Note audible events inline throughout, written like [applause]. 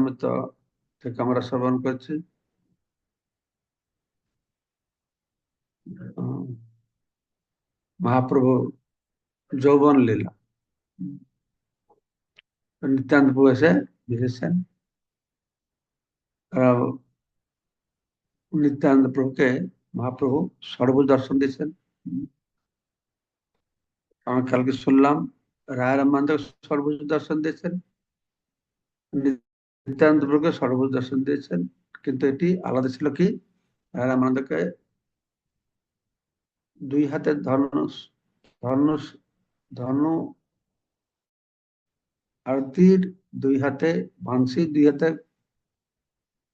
চরিতামৃত থেকে আমরা শ্রবণ করছি মহাপ্রভু যৌবন লীলা। নিত্যান্ত এসে বুঝেছেন আর নিত্যানন্দ প্রভুকে মহাপ্রভু সর্বজ দর্শন দিয়েছেন। আমি কালকে শুনলাম, রায় রামানন্দ সর্বজ দর্শন দিয়েছেন। নিত্যানন্দ প্রভুকে সর্বজ দর্শন দিয়েছেন। কিন্তু এটি আলাদা ছিল কি? রামানন্দকে দুই হাতে ধনুষ ধনুষ, ধনু আরতির দুই হাতে বাঁশি দুই হাতে,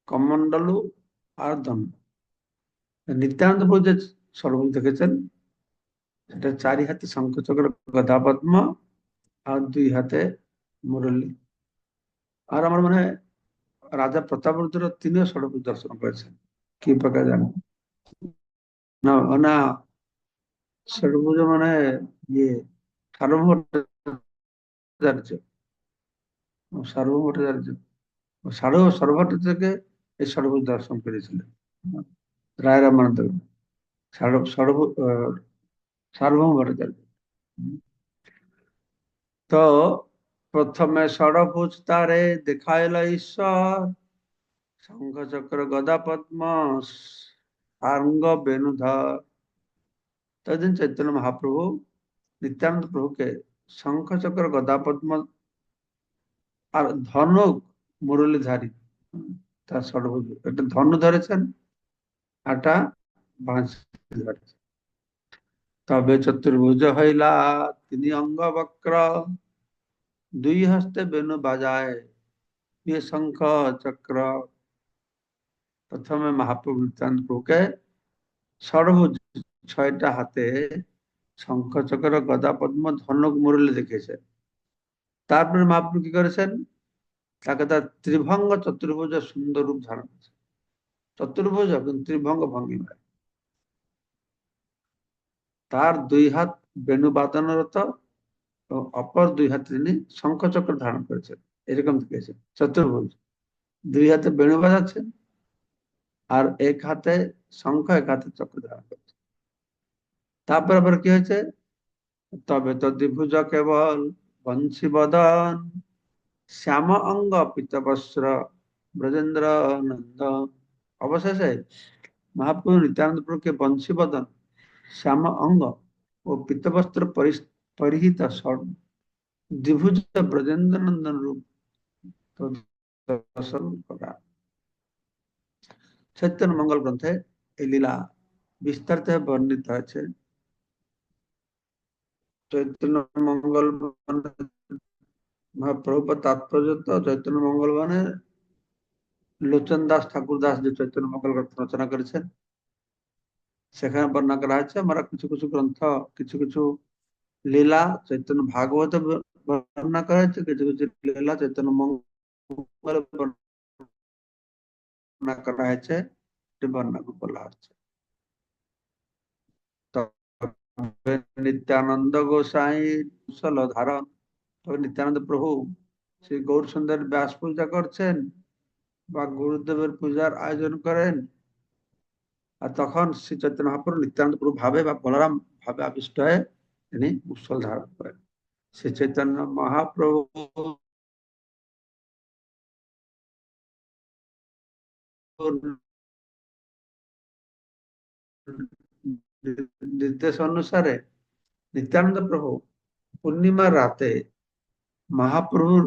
কমণ্ডলু আর দণ্ড নিত্যানন্দ প্রভু যে সর্বম দেখেছেন, সেটা চারি হাতে শঙ্খচক্র গদা পদ্ম আর দুই হাতে মুরলী। আর আমার মনে হয় রাজা প্রতাপরুদ্র তিনিও সর্বভূজ দর্শন করেছেন। কি প্রকার জানো? না না সর্বভুজ মানে ইয়ে সার্বভৌমাচার্য সার্বভৌমাচার্য সার্ব সর্বভট্ট থেকে এই সর্বভূজ দর্শন করেছিলেন। রায় রামানন্দ সর্ব সার্বভৌম ভট্টাচার্য তো প্রথমে ষড়ভুজ তারে দেখাইল ঈশ্বর। শঙ্খ চক্র গদা পদ্ম বেণুধর। তদিন চৈতন্য মহাপ্রভু, নিত্যানন্দ প্রভুকে শঙ্খ চক্র গদা পদ্ম আর ধনুক মুরলীধারী তার ষড়ভুজ একটা ধনু ধরেছেন, আটা বাঁশি ধরেছেন। তবে চতুর্ভুজ হইলা তিনি অঙ্গ বক্র দুই হস্তে বেনু বাজায় শঙ্খ চক্র। প্রথমে মহাপ্রভু প্রভুকে সর্বভুজ ছয়টা হাতে শঙ্খ চক্র, গদা পদ্ম, ধনুক, মুরলী দেখেছে তারপরে মহাপ্রভু কি করেছেন? তাকে তার ত্রিভঙ্গ চতুর্ভুজ সুন্দর রূপ ধারণ করেছে। চতুর্ভুজ কিন্তু ত্রিভঙ্গ ভঙ্গিমায়। তার দুই হাত বেণু বাদনরত ও অপর দুই হাতে তিনি শঙ্খচক্র ধারণ করেছেন। এরকম দেখেছে চতুর্ভুজ। দুই হাতে বেণু বাজাচ্ছেন আর এক হাতে শঙ্খ, এক হাতে চক্র ধারণ করছে তারপর আবার কি হয়েছে? তবে তো দ্বিভুজ কেবল বংশী বদন, শ্যাম অঙ্গ পিতবস্ত্র ব্রজেন্দ্র নন্দ। অবশেষে মহাপ্রভু নিত্যানন্দ প্রভুকে বংশী বদন, শ্যাম অঙ্গ ও পিতবস্ত্র পরি- পরিহিত নন্দন রূপ তো দর্শন করা চৈতন্য মঙ্গল গ্রন্থে এই লীলা বিস্তারিত বর্ণিত হয়েছে চৈতন্য মঙ্গল মহাপ্রভুপাদ তাৎপর্য তো চৈতন্য মঙ্গল মানে লোচন দাস ঠাকুর দাস যে চৈতন্য মঙ্গল গ্রন্থ রচনা করেছেন সেখানে বর্ণনা করা হয়েছে আমরা কিছু কিছু গ্রন্থ কিছু কিছু লীলা, চৈতন্য ভাগবত বর্ণনা করা হয়েছে, কিছু কিছু লীলা, চৈতন্য মঙ্গল বর্ণনা করা হয়েছে বর্ণনা বলা হচ্ছে। নিত্যানন্দ গোসাই কুশল ধারণ, তবে নিত্যানন্দ প্রভু শ্রী গৌর সুন্দর ব্যাস পূজা করছেন বা গুরুদেবের পূজার আয়োজন করেন, আর তখন শ্রী চৈতন্য মহাপ্রভু নিত্যানন্দ প্রভু ভাবে বা বলরাম ভাবে আবিষ্ট হয়ে তিনি মুসল ধারণ করেন শ্রী চৈতন্য মহাপ্রভু নির্দেশ অনুসারে নিত্যানন্দ প্রভু পূর্ণিমা রাতে মহাপ্রভুর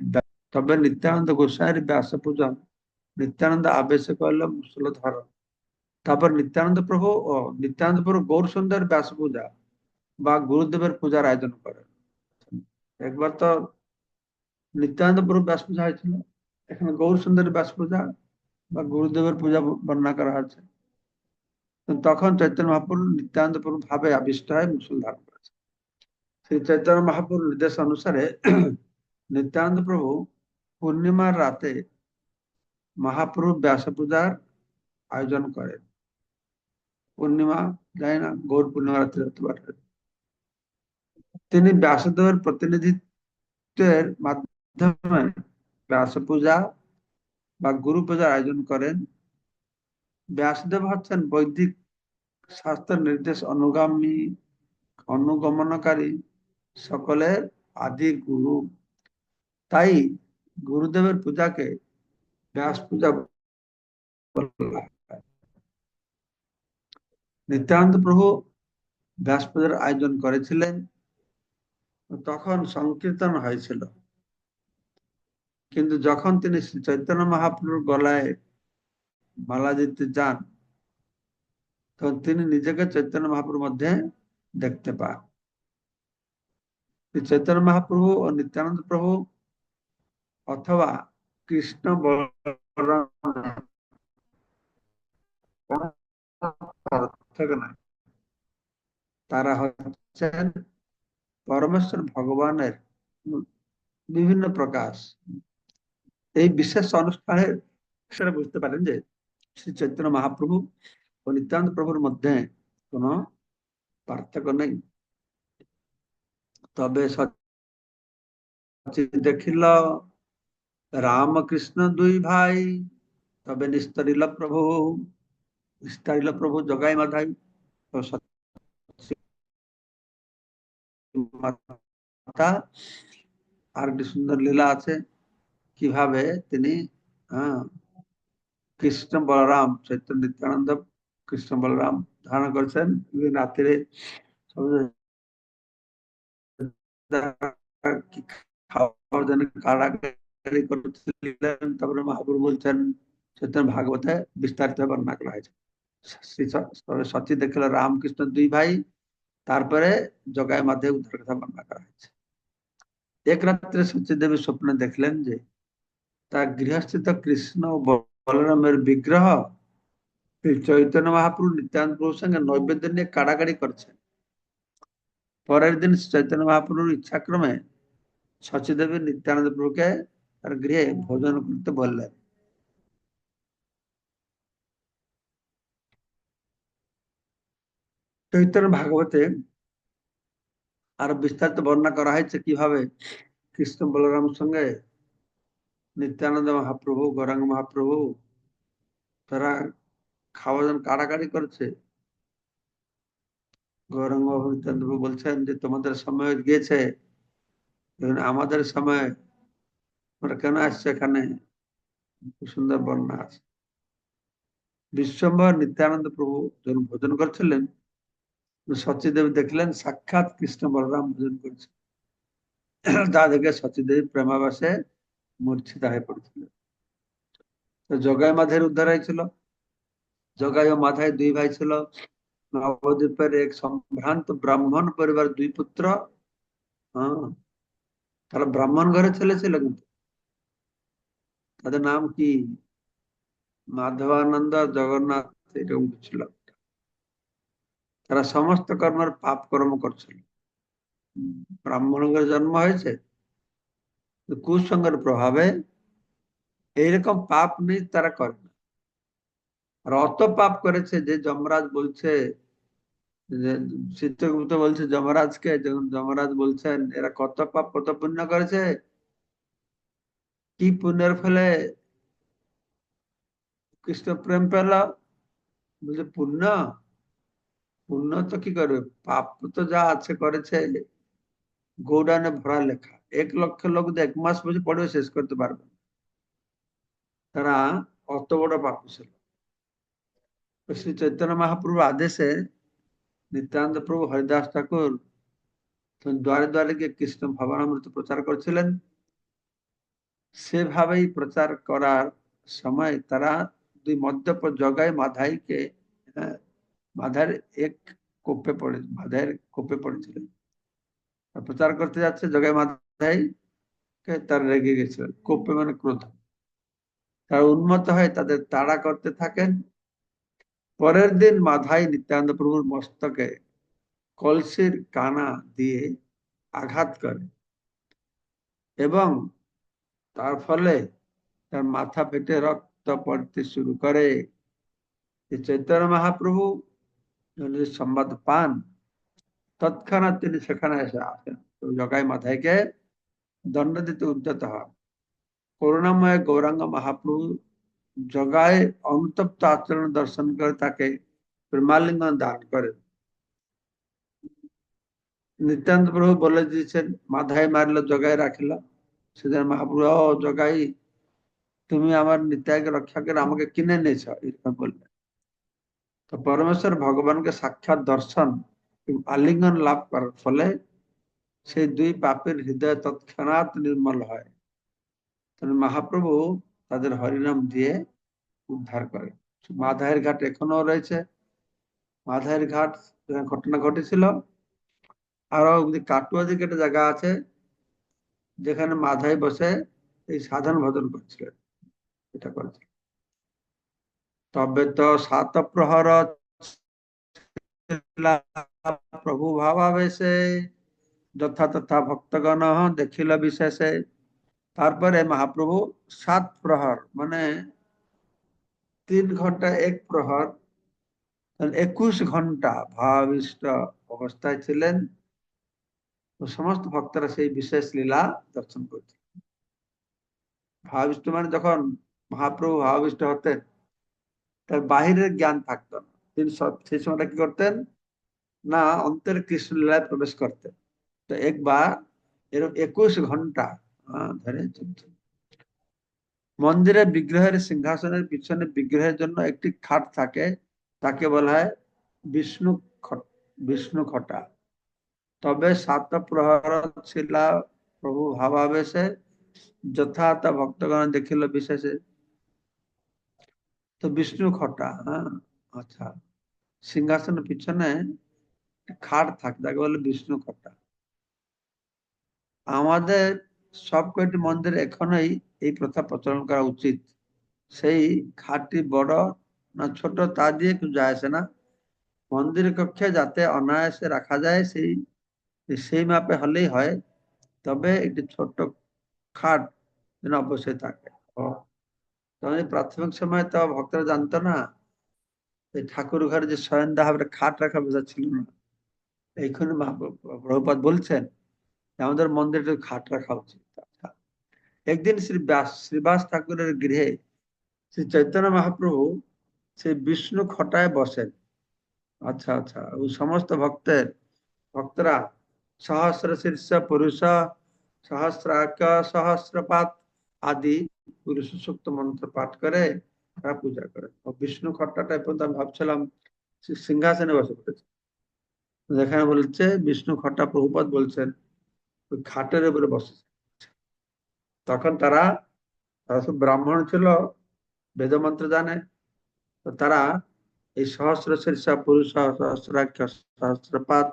ব্য- তবে নিত্যানন্দ গোসাইয়ের ব্যাস পূজন নিত্যানন্দ আবেশ করল মুসল ধারণ তারপর নিত্যানন্দ প্রভু ও নিত্যানন্দ প্রভু গৌর সুন্দর ব্যাস পূজা বা গুরুদেবের পূজার আয়োজন করেন একবার তো নিত্যানন্দ প্রভু ব্যাস পূজা হয়েছিল। এখানে গৌর সুন্দর ব্যাস পূজা বা গুরুদেবের পূজা বর্ণনা করা হয়েছে। তখন চৈতন্য মহাপ্রভু নিত্যানন্দ প্রভু ভাবে আবিষ্ট হয় মুসল ধারণ করেছে শ্রী চৈতন্য মহাপ্রভুর নির্দেশ অনুসারে [clears throat] নিত্যানন্দ প্রভু পূর্ণিমার রাতে মহাপ্রভু ব্যাস পূজার আয়োজন করেন। পূর্ণিমা যায় না, গৌর পূর্ণিমা রাত্রে হতে পারে। তিনি ব্যাসদেবের প্রতিনিধিত্বের মাধ্যমে ব্যাস পূজা বা গুরু পূজার আয়োজন করেন। ব্যাসদেব হচ্ছেন বৈদিক শাস্ত্র নির্দেশ অনুগামী, অনুগমনকারী সকলের আদি গুরু। তাই গুরুদেবের পূজাকে ব্যাস পূজা নিত্যানন্দ প্রভু ব্যাস পূজার আয়োজন করেছিলেন। তখন সংকীর্তন হয়েছিল। কিন্তু যখন তিনি চৈতন্য মহাপ্রভুর গলায় মালা দিতে যান, তখন তিনি নিজেকে চৈতন্য মহাপ্রভুর মধ্যে দেখতে পান। চৈতন্য মহাপ্রভু ও নিত্যানন্দ প্রভু অথবা কৃষ্ণ তারা হচ্ছেন পরমেশ্বর ভগবানের বিভিন্ন প্রকাশ। এই বিশেষ অনুষ্ঠানের সেটা বুঝতে পারেন যে শ্রী চৈতন্য মহাপ্রভু ও নিত্যানন্দ প্রভুর মধ্যে কোনো পার্থক্য নেই। তবে দেখিল, রামকৃষ্ণ দুই ভাই, তবে নিস্তরিল প্রভু নিস্তারিল প্রভু, জগাই মাধাই। মাতা আর একটি সুন্দর লীলা আছে কীভাবে তিনি আহ, কৃষ্ণ বলরাম চৈতন্য নিত্যানন্দ কৃষ্ণ বলরাম ধারণ করেছেন। রাত্রে তারপরে মহাপুর বলছেন চৈতন্য ভাগবতে বিস্তারিত বর্ণনা করা হয়েছে। সচি দেখল রামকৃষ্ণ দুই ভাই তারপরে জগায় মাধ্যমে উদ্ধার কথা বর্ণনা করা হয়েছে। এক রাত্রে সচিদেবী স্বপ্নে দেখলেন যে, তার গৃহস্থিত কৃষ্ণ ও বলরামের বিগ্রহ চৈতন্য মহাপ্রভু নিত্যানন্দ প্রভুর সঙ্গে নৈবেদ্য নিয়ে কাড়াকাড়ি করছেন। পরের দিন চৈতন্য মহাপ্রভুর ইচ্ছাক্রমে সচিদেবী নিত্যানন্দ প্রভুকে তার গৃহে ভোজন করতে বললেন। চৈতন্য ভাগবতে আরও বিস্তারিত বর্ণনা করা হয়েছে কীভাবে কৃষ্ণ বলরামের সঙ্গে নিত্যানন্দ মহাপ্রভু, গৌরাঙ্গ মহাপ্রভু তারা খাওয়া দাওয়া কাড়াকাড়ি করছে। গৌরাঙ্গ বাবু নিত্যানন্দ বলছেন যে, তোমাদের সময় গিয়েছে। আমাদের সময় তোমরা কেন আসছে এখানে? সুন্দর বর্ণনা আছে। বিশ্বম্বর নিত্যানন্দ প্রভু যখন ভোজন করছিলেন সচিদেব দেখলেন, সাক্ষাৎ কৃষ্ণ বলরাম ভোজন করছে তা দেখে সচিদেব প্রেমাবাসে মূর্ছিত হয়ে পড়েছিলেন তো জগাই মাধের উদ্ধার হয়েছিল। জগাই ও মাথায় দুই ভাই ছিল। নবদ্বীপের এক সম্ভ্রান্ত ব্রাহ্মণ পরিবার দুই পুত্র। হ্যাঁ তারা ব্রাহ্মণ ঘরে ছেলে ছিল কিন্তু। তাদের নাম কি? মাধবানন্দ জগন্নাথ, এরকম ছিল। তারা সমস্ত কর্মের পাপ কর্ম করছিল ব্রাহ্মণ ঘরে জন্ম হয়েছে কুসঙ্গের প্রভাবে এইরকম পাপ নেই, তারা করে আর অত পাপ করেছে যে যমরাজ বলছে চিত্রগুপ্ত বলছে, যমরাজকে যখন যমরাজ বলছেন, এরা কত পাপ কত পুণ্য করেছে, কি পুণ্যের ফলে কৃষ্ণ প্রেম পেল? বলছে, পুণ্য? পুণ্য তো কি করবে? পাপ তো যা আছে করেছে গৌড়ানে ভরা লেখা। এক লক্ষ লোক এক মাস বসে পড়েও শেষ করতে পারবে। তারা অত বড় পাপ ছিল। শ্রী চৈতন্য মহাপ্রভুর আদেশে নিত্যানন্দ প্রভু হরিদাস ঠাকুর দ্বারে দ্বারে গিয়ে কৃষ্ণ ভাবনামৃত প্রচার করছিলেন। সেভাবেই প্রচার করার সময় তারা দুই মদ্যপ জগায় মাধাইকে হ্যাঁ, মাধার এক কোপে পড়ে মাধায়ের কোপে পড়েছিলেন প্রচার করতে যাচ্ছে জগাই মাধাই তার রেগে গেছিল। কোপে মানে ক্রোধ। তারা উন্মত হয়ে তাদের তাড়া করতে থাকেন। পরের দিন মাধাই নিত্যানন্দ প্রভুর মস্তকে কলসির কানা দিয়ে আঘাত করে এবং তার ফলে তার মাথা পেটে রক্ত পড়তে শুরু করে। চৈতন্য মহাপ্রভু এই সংবাদ পান, তৎক্ষণাৎ তিনি সেখানে এসে আসেন। জগাই মাথায়কে দণ্ড দিতে উদ্যত হন। করুণাময় গৌরাঙ্গ মহাপ্রভু জগায় অনুতপ্ত আচরণ দর্শন করে তাকে প্রেমালিঙ্গন দান করে নিত্যান্ত প্রভু বলে দিয়েছেন, মাথায় মারলো জগাই রাখিল। সেদিন মহাপ্রভু জগাই, তুমি আমার নিত্যাকে রক্ষা করে আমাকে কিনে নিয়েছ এরকম বললেন। তো পরমেশ্বর ভগবানকে সাক্ষাৎ দর্শন আলিঙ্গন লাভ করার ফলে সেই দুই পাপের হৃদয় তৎক্ষণাৎ নির্মল হয়। মহাপ্রভু তাদের হরিনাম দিয়ে উদ্ধার করে মাধায়ের ঘাট এখনও রয়েছে। মাধায়ের ঘাট ঘটনা ঘটেছিল আরও কাটুয়া দিকে একটা জায়গা আছে, যেখানে মাধায় বসে এই সাধন ভজন করছিলেন। এটা করেছিল। তবে তো সাত প্রহর প্রভু ভাবাবেশে, যথা তথা ভক্তগণ দেখিল বিশেষে। তারপরে মহাপ্রভু সাত প্রহর মানে তিন ঘণ্টা এক প্রহর একুশ ঘণ্টা ভাবিষ্ট অবস্থায় ছিলেন। সমস্ত ভক্তরা সেই বিশেষ লীলা দর্শন করছেন ভাবিষ্ট মানে যখন মহাপ্রভু ভাবিষ্ট হতেন তার বাহিরের জ্ঞান থাকতো না। তিনি সেই সময়টা কি করতেন? না, অন্তর কৃষ্ণলীলায় প্রবেশ করতেন। তো একবার এরকম একুশ ঘণ্টা ধরে মন্দিরে বিগ্রহের সিংহাসনের পিছনে বিগ্রহের জন্য একটি খাট থাকে। তাকে বলা হয় বিষ্ণু বিষ্ণু খটা। তবে সাত প্রহর ছিল প্রভু ভাবাবেশে যথার্থ ভক্তগণ দেখিল বিশেষে তো বিষ্ণু খটা হ্যাঁ? আচ্ছা। সিংহাসনের পিছনে খাট থাকে, তাকে বলে বিষ্ণু খটা আমাদের সব কয়টি মন্দির এখনোই এই প্রথা প্রচলন করা উচিত। সেই খাটটি বড় না ছোট তা দিয়ে কিছু যায় আসে না। মন্দির কক্ষে যাতে অনায়াসে রাখা যায়, সেই সেই মাপে হলেই হয়। তবে একটি ছোট খাট যেন অবশ্যই থাকে। প্রাথমিক সময় তো ভক্তরা জানতো না। এই ঠাকুর ঘরে যে শয়ন হবে খাট রাখা বোঝা ছিল না। এইখানে প্রভুপাত বলছেন আমাদের মন্দিরে খাট রাখা উচিত। আচ্ছা। একদিন শ্রী ব্যাস শ্রীবাস ঠাকুরের গৃহে শ্রী চৈতন্য মহাপ্রভু সেই বিষ্ণু খটায় বসেন। আচ্ছা আচ্ছা। ও সমস্ত ভক্তের, ভক্তরা সহস্র শীর্ষ পুরুষ সহস্রাক সহস্রপাত আদি পুরুষ সুক্ত মন্ত্র পাঠ করে, তারা পূজা করে। বিষ্ণু খট্টাটা পর্যন্ত আমি ভাবছিলাম সিংহাসনে বসে পড়েছে। যেখানে বলছে, বিষ্ণু খট্টা প্রভুপদ বলছেন, ওই খাটের উপরে বসেছে তখন তারা তারা সব ব্রাহ্মণ ছিল, বেদমন্ত্র জানে। তো তারা এই সহস্র শীর্ষা, পুরুষ সহস্রাক্ষ সহস্রপাত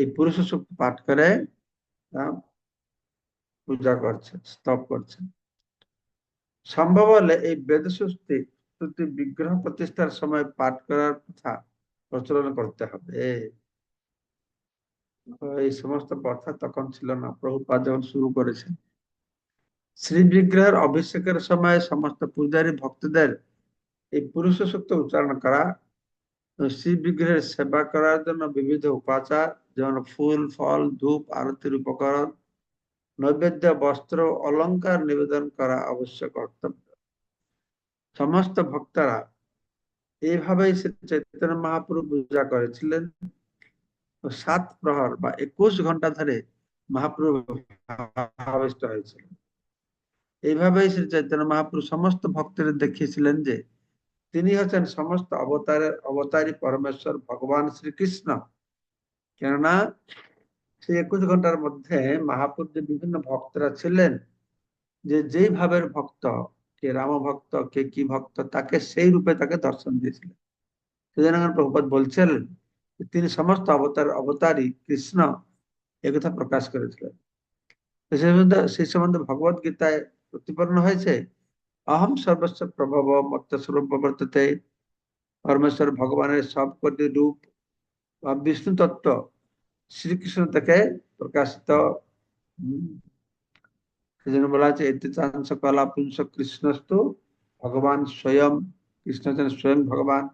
এই পুরুষ শক্তি পাঠ করে পূজা করছে স্তব করছে সম্ভব হলে এই বেদ সুস্তি বিগ্রহ প্রতিষ্ঠার সময় পাঠ করার কথা প্রচলন করতে হবে। এই সমস্ত কথা তখন ছিল না, প্রভুপাদ যখন শুরু করেছেন, শ্রী বিগ্রহের অভিষেকের সময় সমস্ত পূজারী ভক্তদের এই পুরুষ সূক্ত উচ্চারণ করা, শ্রী বিগ্রহের সেবা করার জন্য বিবিধ উপাচার, যেমন ফুল, ফল, ধূপ, আরতির উপকরণ নৈবেদ্য, বস্ত্র, অলঙ্কার নিবেদন করা অবশ্যই কর্তব্য। সমস্ত ভক্তরা এইভাবেই শ্রী চৈতন্য মহাপ্রভু পূজা করেছিলেন সাত প্রহর বা একুশ ঘণ্টা ধরে মহাপ্রভু আবিষ্ট হয়েছিল এইভাবেই শ্রী চৈতন্য মহাপ্রভু সমস্ত ভক্তদের দেখিয়েছিলেন যে তিনি হচ্ছেন সমস্ত অবতারের, অবতারী পরমেশ্বর ভগবান শ্রীকৃষ্ণ। কেননা সেই একুশ ঘণ্টার মধ্যে মহাপুর যে বিভিন্ন ভক্তরা ছিলেন, যে যেই ভাবের ভক্ত, কে রাম ভক্ত কে কি ভক্ত, তাকে সেই রূপে তাকে দর্শন দিয়েছিলেন। সেজন্য প্রভুপদ বলছিলেন তিনি সমস্ত অবতার অবতারী কৃষ্ণ একথা প্রকাশ করেছিলেন। সেই সম্বন্ধে ভগবত গীতায় প্রতিপন্ন হয়েছে, অহম সর্বস্ব প্রভাব মত্তস্বরূপ বর্ততে পরমেশ্বর ভগবানের সব কটি রূপ, বা বিষ্ণু তত্ত্ব শ্রীকৃষ্ণ থেকে প্রকাশিত সেজন্য বলা এতে কৃষ্ণস্তু, ভগবান স্বয়ং কৃষ্ণ স্বয়ং ভগবান।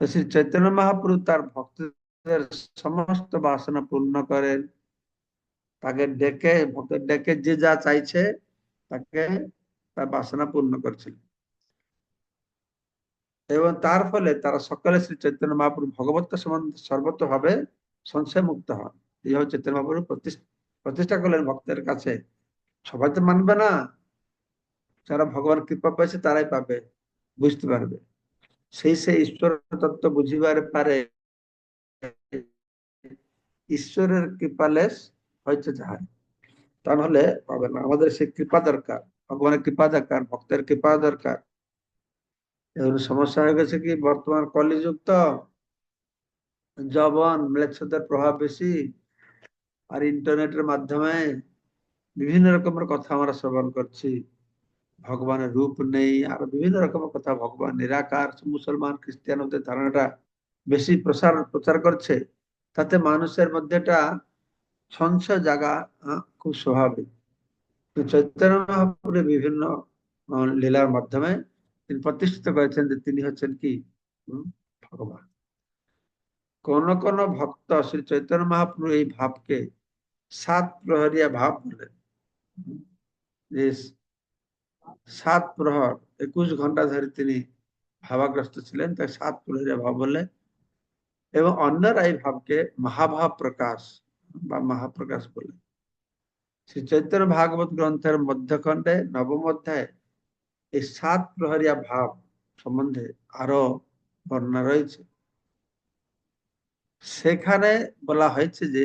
শ্রী চৈতন্য মহাপ্রভু তার ভক্তদের সমস্ত বাসনা পূর্ণ করেন। তাকে ডেকে ভক্ত ডেকে যে যা চাইছে, তাকে তার বাসনা পূর্ণ করছিলেন এবং তার ফলে তারা সকলে শ্রী চৈতন্য মহাপ্রভু ভগবত সম্বন্ধে সর্বতভাবে সংশয় মুক্ত হন এইভাবে চৈতন্য মহাপ্রভু প্রতিষ্ঠা করলেন ভক্তের কাছে। সবাই তো মানবে না। যারা ভগবান কৃপা পাইছে তারাই পাবে, বুঝতে পারবে। সেই সেই ঈশ্বর তত্ত্ব বুঝিবার পারে ঈশ্বরের কৃপালেশ হয়েছে যাহার। তা নাহলে পাবে না। আমাদের সেই কৃপা দরকার, ভগবানের কৃপা দরকার, ভক্তের কৃপা দরকার। সমস্যা হয়ে গেছে কি? বর্তমান কলিযুক্ত জবন, ম্লেচ্ছতার প্রভাব বেশি আর ইন্টারনেটের মাধ্যমে বিভিন্ন রকমের কথা আমরা শ্রবণ করছি। ভগবানের রূপ নেই আর বিভিন্ন রকমের কথা ভগবান নিরাকার, মুসলমান, খ্রিস্টান ওদের ধারণাটা বেশি প্রসার, প্রচার করছে। তাতে মানুষের মধ্যে একটা সংশয় জাগা খুব স্বাভাবিক। চৈতন্য বিভিন্ন লীলার মাধ্যমে তিনি প্রতিষ্ঠিত করেছেন যে তিনি হচ্ছেন কি? ভগবান। কোন কোন ভক্ত শ্রী চৈতন্য মহাপ্রভু এই ভাবকে সাত প্রহরিয়া ভাব বলেন যে সাত প্রহর, একুশ ঘণ্টা ধরে তিনি ভাবাগ্রস্ত ছিলেন তাই সাত প্রহরিয়া ভাব বলে। এবং অন্যরা এই ভাবকে মহাভাব প্রকাশ বা মহাপ্রকাশ বলে। শ্রী চৈতন্য ভাগবত গ্রন্থের মধ্যখণ্ডে নবম অধ্যায় এই সাত প্রহরিয়া ভাব সম্বন্ধে আরও বর্ণনা রয়েছে। সেখানে বলা হয়েছে যে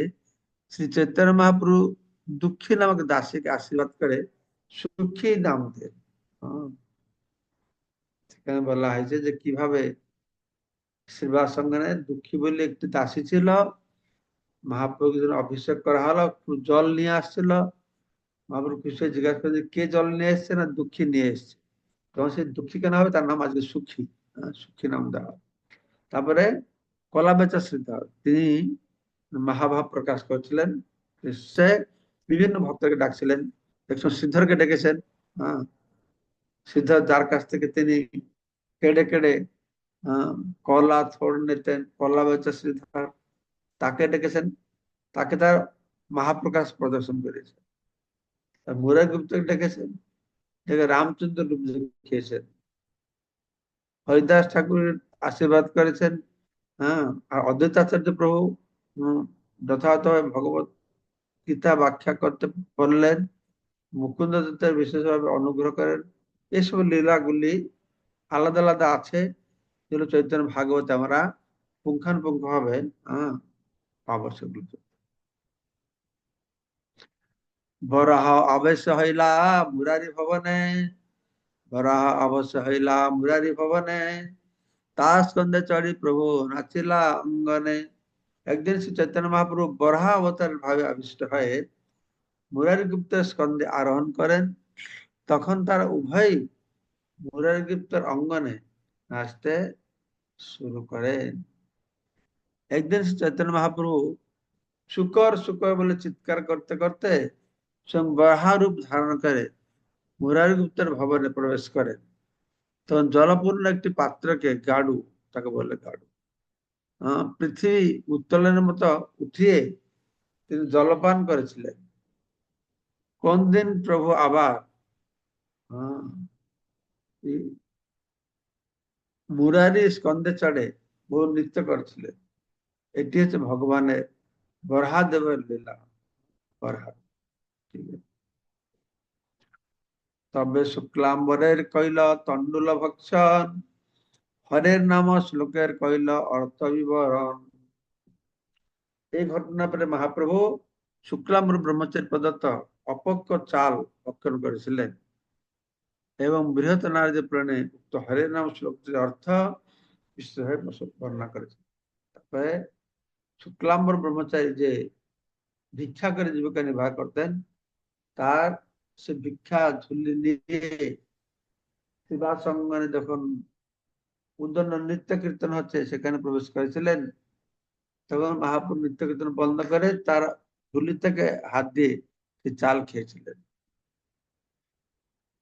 শ্রী চৈতন্য মহাপ্রভু দুঃখী নামক দাসীকে আশীর্বাদ করে সুখী নাম দেন। সেখানে বলা হয়েছে যে কীভাবে শ্রীবাস সঙ্গনে দুঃখী বলে একটি দাসী ছিল মহাপ্রভু অভিষেক করা হলো জল নিয়ে আসছিল। মহাপ্রভু খুশি জিজ্ঞাসা করে কে জল নিয়ে এসছে না দুঃখী নিয়ে এসছে? তখন সে, দুঃখী কেন হবে? তার নাম আজকে সুখী। সুখী নাম দেওয়া। তারপরে কলা বেচা শ্রীধর। তিনি মহাভাব প্রকাশ করেছিলেন। সে বিভিন্ন ভক্তকে ডাকছিলেন। একজন শ্রীধরকে ডেকেছেন। হ্যাঁ। শ্রীধর যার কাছ থেকে তিনি কেড়ে কেড়ে কলা থোড় নিতেন কলা বেচা শ্রীধর তাকে ডেকেছেন। তাকে তার মহাপ্রকাশ প্রদর্শন করেছে। মুরার গুপ্ত ডেকেছেন? ডেকে রামচন্দ্র রূপ দেখিয়েছেন হরিদাস ঠাকুর আশীর্বাদ করেছেন। হ্যাঁ আর অদ্বৈত আচার্য প্রভু যথাযথভাবে ভগবত গীতা ব্যাখ্যা করতে বললেন মুকুন্দ দত্তের বিশেষভাবে অনুগ্রহ করেন। এইসব লীলাগুলি আলাদা আলাদা আছে, যেগুলো চৈতন্য ভাগবত আমরা পুঙ্খানুপুঙ্খ ভাবে হ্যাঁ পাবো সেগুলো। বরাহ অবশ্য হইলা মুরারি ভবনে, বরাহ অবশ্য হইলা মুরারি ভবনে তা স্কন্ধে চড়ি প্রভু নাচিলা অঙ্গনে। একদিন শ্রী চৈতন্য মহাপ্রভু বরাহ অবতার ভাবে আবিষ্ট হয়ে মুরারি গুপ্তের স্কন্ধে আরোহণ করেন। তখন তার উভয় মুরারি গুপ্তের অঙ্গনে নাচতে শুরু করেন। একদিন শ্রী চৈতন্য মহাপ্রভু শুকর শুকর বলে চিৎকার করতে করতে স্বয়ং বরাহারূপ ধারণ করে মুরারি গুপ্তের ভবনে প্রবেশ করেন। তখন জলপূর্ণ একটি পাত্রকে গাড়ু তাকে বলে গাড়ু পৃথিবী উত্তোলনের মতো উঠিয়ে তিনি জলপান করেছিলেন। কোন দিন প্রভু আবার মুরারি স্কন্ধে চড়ে বহু নৃত্য করছিলেন। এটি হচ্ছে ভগবানের বরহাদেবের লীলা। বরহা, ঠিক আছে। তবে শুক্লাম্বরের কইল তন্ডুল ভক্ষণ, হরের নাম শ্লোকের কইল অর্থ বিবরণ। এই ঘটনা পরে মহাপ্রভু শুক্লাম্বর ব্রহ্মচারী প্রদত্ত অপক্ষ চাল ভক্ষণ করেছিলেন এবং বৃহৎ নারী প্রাণে উক্ত হরের নাম শ্লোকটির অর্থ বিশ্বভাবে বর্ণনা করেছে তারপরে শুক্লাম্বর ব্রহ্মচারী যে ভিক্ষা করে জীবিকা নির্বাহ করতেন, তার সে ভিক্ষা ঝুলি নিয়ে শিবা সঙ্গনে যখন উদ্দণ্ড নৃত্য কীর্তন হচ্ছে, সেখানে প্রবেশ করেছিলেন। তখন মহাপুর নৃত্য কীর্তন বন্ধ করে তার ঝুলি থেকে হাত দিয়ে চাল খেয়েছিলেন।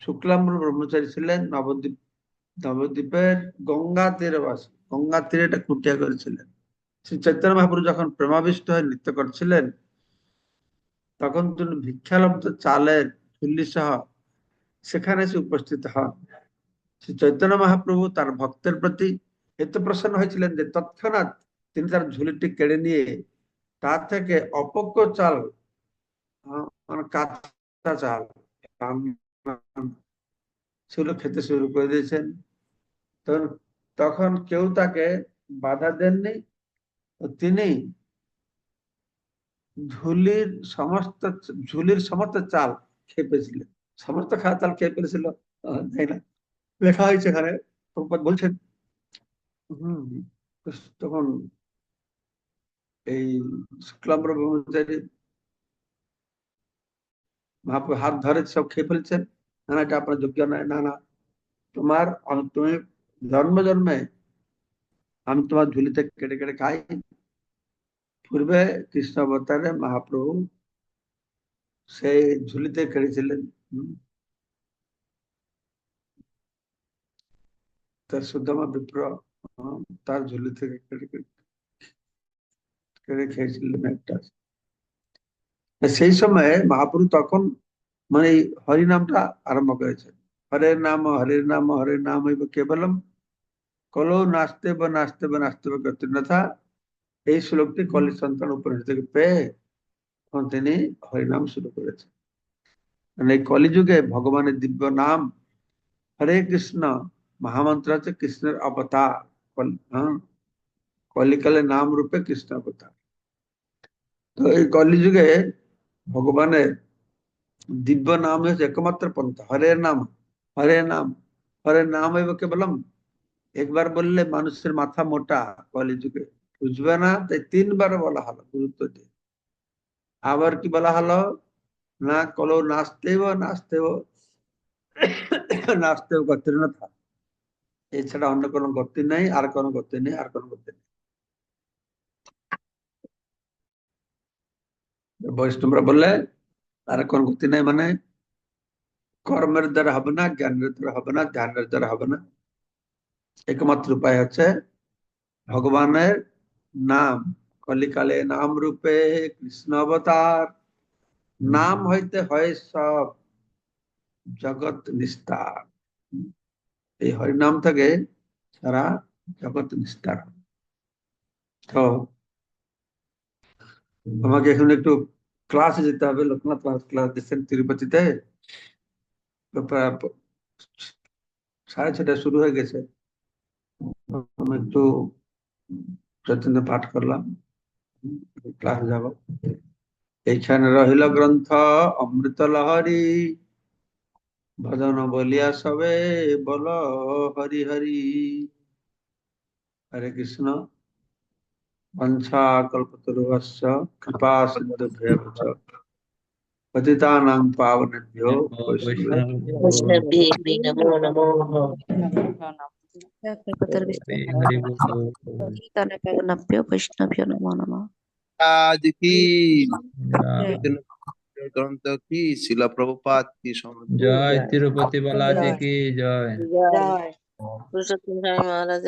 শুক্লাম্বর ব্রহ্মচারী ছিলেন, নবদ্বীপ, নবদ্বীপের গঙ্গা তীরে বাসী গঙ্গা তীরে এটা কুটিয়া করেছিলেন। শ্রী চৈতন্য মহাপুর যখন প্রেমাবিষ্ট হয়ে নৃত্য করছিলেন, তখন তিনি ভিক্ষালব্ধ চালের সহ সেখানে এসে উপস্থিত হন শ্রী চৈতন্য মহাপ্রভু তার ভক্তের প্রতি এত প্রসন্ন হয়েছিলেন যে তৎক্ষণাৎ তিনি তার ঝুলিটি কেড়ে নিয়ে তা থেকে অপক্য চাল মানে কাঁচা চাল সেগুলো খেতে শুরু করে দিয়েছেন। তখন কেউ তাকে বাধা দেননি। তিনি ঝুলির সমস্ত ঝুলির সমস্ত চাল খেয়ে ফেলেছিলেন সমস্ত খাওয়া চাল খেয়ে ফেলেছিল তাই না? লেখা হয়েছে এখানে প্রভুপাদ বলছেন। হম তখন এই শুক্লাম্বর ব্রহ্মচারী মহাপ্রভু হাত ধরে সব খেয়ে ফেলছেন। না না এটা আপনার যোগ্য নয়। না না তোমার তুমি জন্ম জন্মে আমি তোমার ঝুলিতে কেটে কেটে খাই। পূর্বে কৃষ্ণ অবতারে মহাপ্রভু সেই ঝুলিতে কেড়েছিলেন তার সুদামা বিপ্র তার ঝুলি থেকে কেড়ে খেয়েছিলেন একটা। সেই সময়ে মহাপ্রভু তখন মানে এই হরিনামটা আরম্ভ করেছেন। হরে নাম হরে নাম হরে নাম কেবলম। কলো নাচতে বা নাচতে বা নাচতে বা কর্তৃন্যথা। এই শ্লোকটি কলি সন্তান উপনিষদ থেকে পেয়ে তখন তিনি হরিনাম শুরু করেছেন মানে এই কলিযুগে ভগবানের দিব্য নাম হরে কৃষ্ণ মহামন্ত্র হচ্ছে কৃষ্ণের অবতার হ্যাঁ, কলিকালে নাম রূপে কৃষ্ণ অবতার। তো এই কলিযুগে ভগবানের দিব্য নাম হচ্ছে একমাত্র পন্থা। হরে নাম হরে নাম হরে নাম হইব কেবলম একবার বললে মানুষের মাথা মোটা কলিযুগে। বুঝবে না? তাই তিনবার বলা হলো গুরুত্ব দিয়ে। আবার কি বলা হলো? না কলো নাচতেব নাচতেব নাচতেব গতির না থাক। এছাড়া অন্য কোনো গতি নেই, আর কোনো গতি নেই, আর কোনো গতি নেই। বৈষ্ণবরা বললে, আর কোন গতি নেই মানে? কর্মের দ্বারা হবে না, জ্ঞানের দ্বারা হবে না, ধ্যানের দ্বারা হবে না। একমাত্র উপায় হচ্ছে ভগবানের নাম। কলিকালে নাম রূপে কৃষ্ণ অবতার। নাম হইতে হয় সব জগৎ নিস্তার। এই হরিনাম থেকে সারা জগৎ নিস্তার। তো আমাকে এখন একটু ক্লাসে যেতে হবে। লোকনাথ ক্লাস ক্লাস দিচ্ছেন তিরুপতিতে। সাড়ে ছটা শুরু হয়ে গেছে। আমি একটু চৈতন্য পাঠ করলাম। ক্লাস যাব এইখানে রহিল গ্রন্থ অমৃত লহরী ভজন বলিয়া সবে বল হরি হরি। হরে কৃষ্ণ। বঞ্ছা কল্পতরুভস্য কৃপা সিন্ধু ভয়ভচ পতিতানাং পাবনেভ্যো বৈষ্ণবেভ্যো নমো নমো। नमो नभ्यो वैष्णव्यो नमो नमः आज की গ্রন্থ কি শিলা প্রভুপাত কি সমস্ত জয় তিরুপতি বালাজি কি জয় जय पुरुषोत्तम स्वामी महाराज